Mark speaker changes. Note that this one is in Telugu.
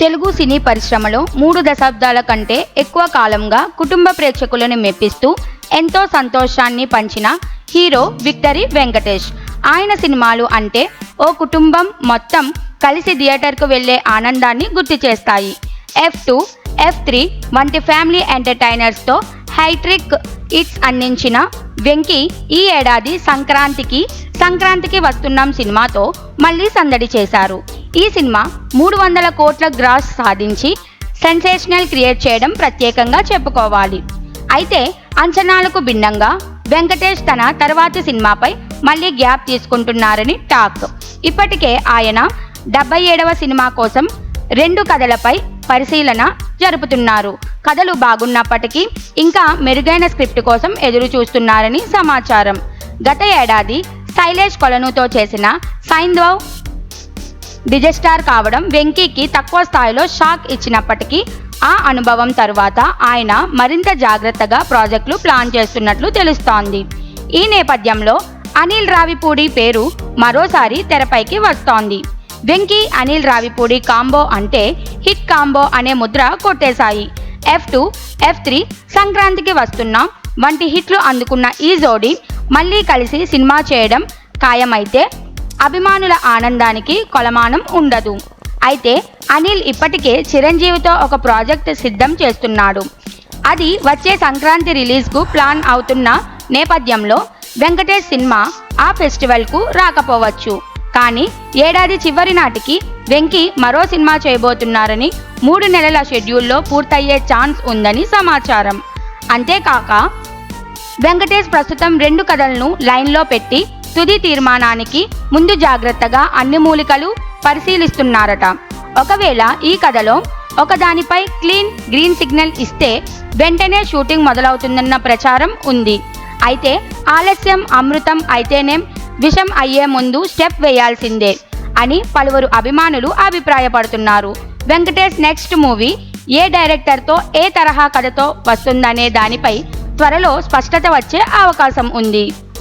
Speaker 1: తెలుగు సినీ పరిశ్రమలో మూడు దశాబ్దాల కంటే ఎక్కువ కాలంగా కుటుంబ ప్రేక్షకులను మెప్పిస్తూ ఎంతో సంతోషాన్ని పంచిన హీరో విక్టరీ వెంకటేష్. ఆయన సినిమాలు అంటే ఓ కుటుంబం మొత్తం కలిసి థియేటర్కు వెళ్ళే ఆనందాన్ని గుర్తు చేస్తాయి. ఎఫ్ టూ ఎఫ్ త్రీ వంటి ఫ్యామిలీ ఎంటర్టైనర్స్తో హైట్రిక్ ఇట్స్ అందించిన వెంకీ ఈ ఏడాది సంక్రాంతికి సంక్రాంతికి వస్తున్నాం సినిమాతో మళ్ళీ సందడి చేశారు. ఈ సినిమా మూడు వందల కోట్ల గ్రాస్ సాధించి సెన్సేషనల్ క్రియేట్ చేయడం ప్రత్యేకంగా చెప్పుకోవాలి. అయితే అంచనాలకు భిన్నంగా వెంకటేష్ తన తర్వాతి సినిమాపై మళ్ళీ గ్యాప్ తీసుకుంటున్నారని టాక్. ఇప్పటికే ఆయన డెబ్బై ఏడవ సినిమా కోసం రెండు కథలపై పరిశీలన జరుపుతున్నారు. కథలు బాగున్నప్పటికీ ఇంకా మెరుగైన స్క్రిప్ట్ కోసం ఎదురు చూస్తున్నారని సమాచారం. గత ఏడాది శైలేష్ కొలనుతో చేసిన సైంధవ్ డిజస్టార్ కావడం వెంకీకి తక్కువ స్థాయిలో షాక్ ఇచ్చినప్పటికీ ఆ అనుభవం తరువాత ఆయన మరింత జాగ్రత్తగా ప్రాజెక్టులు ప్లాన్ చేస్తున్నట్లు తెలుస్తోంది. ఈ నేపథ్యంలో అనిల్ రావిపూడి పేరు మరోసారి తెరపైకి వస్తోంది. వెంకీ అనిల్ రావిపూడి కాంబో అంటే హిట్ కాంబో అనే ముద్ర కొట్టేశాయి. ఎఫ్ టూ ఎఫ్ త్రీ సంక్రాంతికి వస్తున్న వంటి హిట్లు అందుకున్న ఈ జోడీ మళ్ళీ కలిసి సినిమా చేయడం ఖాయమైతే అభిమానుల ఆనందానికి కొలమానం ఉండదు. అయితే అనిల్ ఇప్పటికే చిరంజీవితో ఒక ప్రాజెక్ట్ సిద్ధం చేస్తున్నాడు. అది వచ్చే సంక్రాంతి రిలీజ్కు ప్లాన్ అవుతున్న నేపథ్యంలో వెంకటేష్ సినిమా ఆ ఫెస్టివల్కు రాకపోవచ్చు. కానీ ఏడాది చివరి నాటికి వెంకీ మరో సినిమా చేయబోతున్నారని మూడు నెలల షెడ్యూల్లో పూర్తయ్యే ఛాన్స్ ఉందని సమాచారం. అంతేకాక వెంకటేష్ ప్రస్తుతం రెండు కథలను లైన్లో పెట్టి తుది తీర్మానానికి ముందు జాగ్రత్తగా అన్ని మూలికలు పరిశీలిస్తున్నారట. ఒకవేళ ఈ కథలో ఒకదానిపై క్లీన్ గ్రీన్ సిగ్నల్ ఇస్తే వెంటనే షూటింగ్ మొదలవుతుందన్న ప్రచారం ఉంది. అయితే ఆలస్యం అమృతం అయితేనేం విషం అయ్యే ముందు స్టెప్ వేయాల్సిందే అని పలువురు అభిమానులు అభిప్రాయపడుతున్నారు. వెంకటేష్ నెక్స్ట్ మూవీ ఏ డైరెక్టర్తో ఏ తరహా కథతో వస్తుందనే దానిపై త్వరలో స్పష్టత వచ్చే అవకాశం ఉంది.